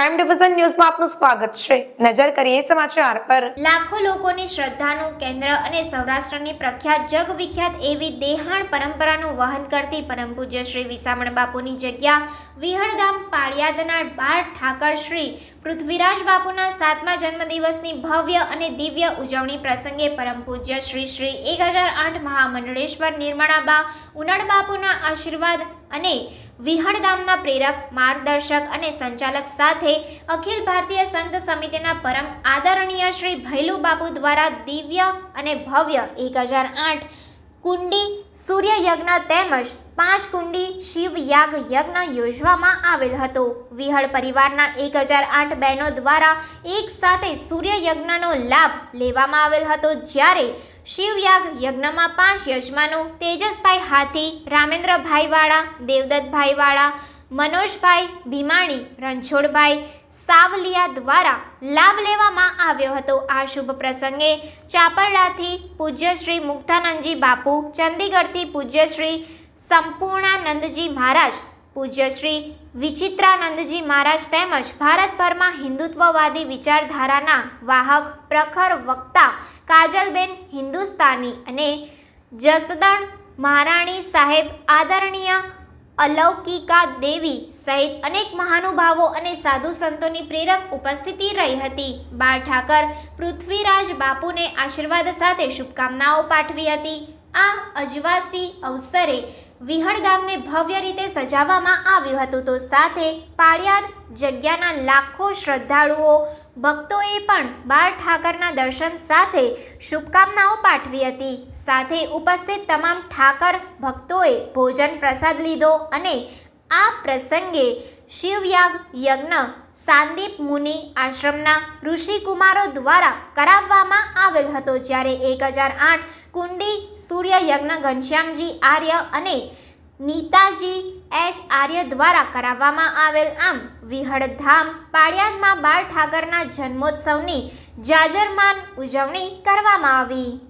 Prime division ન્યૂઝમાં આપનું સ્વાગત છે. નજર કરીએ સમાચાર પર. લાખો લોકોની શ્રદ્ધાનું કેન્દ્ર અને સૌરાષ્ટ્રની પ્રખ્યાત જગવિખ્યાત એવી દેહાણ પરંપરાનું વહન કરતી પરમ પૂજ્ય શ્રી વિસામણ બાપુની જગ્યા વિહળધામ પાળિયાદના બાળ ઠાકર શ્રી પૃથ્વીરાજ બાપુના સાતમા જન્મદિવસની ભવ્ય અને દિવ્ય ઉજવણી પ્રસંગે પરમ પૂજ્ય શ્રી શ્રી એક હજાર આઠ મહામંડળેશ્વર નિર્મળાબા ઉનાળ બાપુના આશીર્વાદ અને વિહળધામના પ્રેરક, માર્ગદર્શક અને સંચાલક સાથે અખિલ ભારતીય સંત સમિતિના પરમ આદરણીય શ્રી ભૈલુ બાપુ દ્વારા દિવ્ય અને ભવ્ય એક હજાર આઠ કુંડી સૂર્ય યજ્ઞ તેમજ પાંચ કુંડી શિવ યાગ યજ્ઞ યોજવામાં આવેલ હતો. વિહળ પરિવારના એક હજાર આઠ બહેનો દ્વારા એક સાથે સૂર્ય યજ્ઞનો લાભ લેવામાં આવેલ હતો. જ્યારે શિવયાગ યજ્ઞમાં પાંચ યજમાનો, તેજસભાઈ હાથી, રામેન્દ્રભાઈ વાળા, દેવદત્તભાઈ વાળા, મનોજભાઈ ભીમાણી, રણછોડભાઈ સાવલિયા દ્વારા લાભ લેવામાં આવ્યો હતો. આ શુભ પ્રસંગે ચાપરડાથી પૂજ્યશ્રી મુક્તાનંદજી બાપુ, ચંદીગઢથી પૂજ્યશ્રી સંપૂર્ણાનંદજી મહારાજ પૂજ્ય શ્રી વિચિત્રાનંદજી મહારાજ તેમજ ભારતભરમાં હિન્દુત્વવાદી વિચારધારાના વાહક, પ્રખર વક્તા કાજલબેન હિન્દુસ્તાની અને જસદણ મહારાણી સાહેબ આદરણીય અલૌકિકા દેવી સહિત અનેક મહાનુભાવો અને સાધુ સંતોની પ્રેરક ઉપસ્થિતિ રહી હતી. બાળ ઠાકર પૃથ્વીરાજ બાપુને આશીર્વાદ સાથે શુભકામનાઓ પાઠવી હતી. આ અજવાસી અવસરે વિહળગામને ભવ્ય રીતે સજાવવામાં આવ્યું હતું. તો સાથે પાળિયાદ જગ્યાના લાખો શ્રદ્ધાળુઓ, ભક્તોએ પણ બાળ ઠાકરના દર્શન સાથે શુભકામનાઓ પાઠવી હતી. સાથે ઉપસ્થિત તમામ ઠાકર ભક્તોએ ભોજન પ્રસાદ લીધો અને આ પ્રસંગે શિવયાગ, યજ્ઞ, સાંદીપ મુનિ આશ્રમના ઋષિકુમારો દ્વારા કરાવવામાં આવેલ હતો, જ્યારે એક હજાર આઠ કુંડી, સૂર્ય યજ્ઞ, ઘનશ્યામજી આર્ય અને નીતાજી એચ આર્ય દ્વારા કરાવવામાં આવેલ. આમ, વિહળધામ પાળિયાદમાં બાળ ઠાકરના જન્મોત્સવની જાજરમાન ઉજવણી કરવામાં આવી.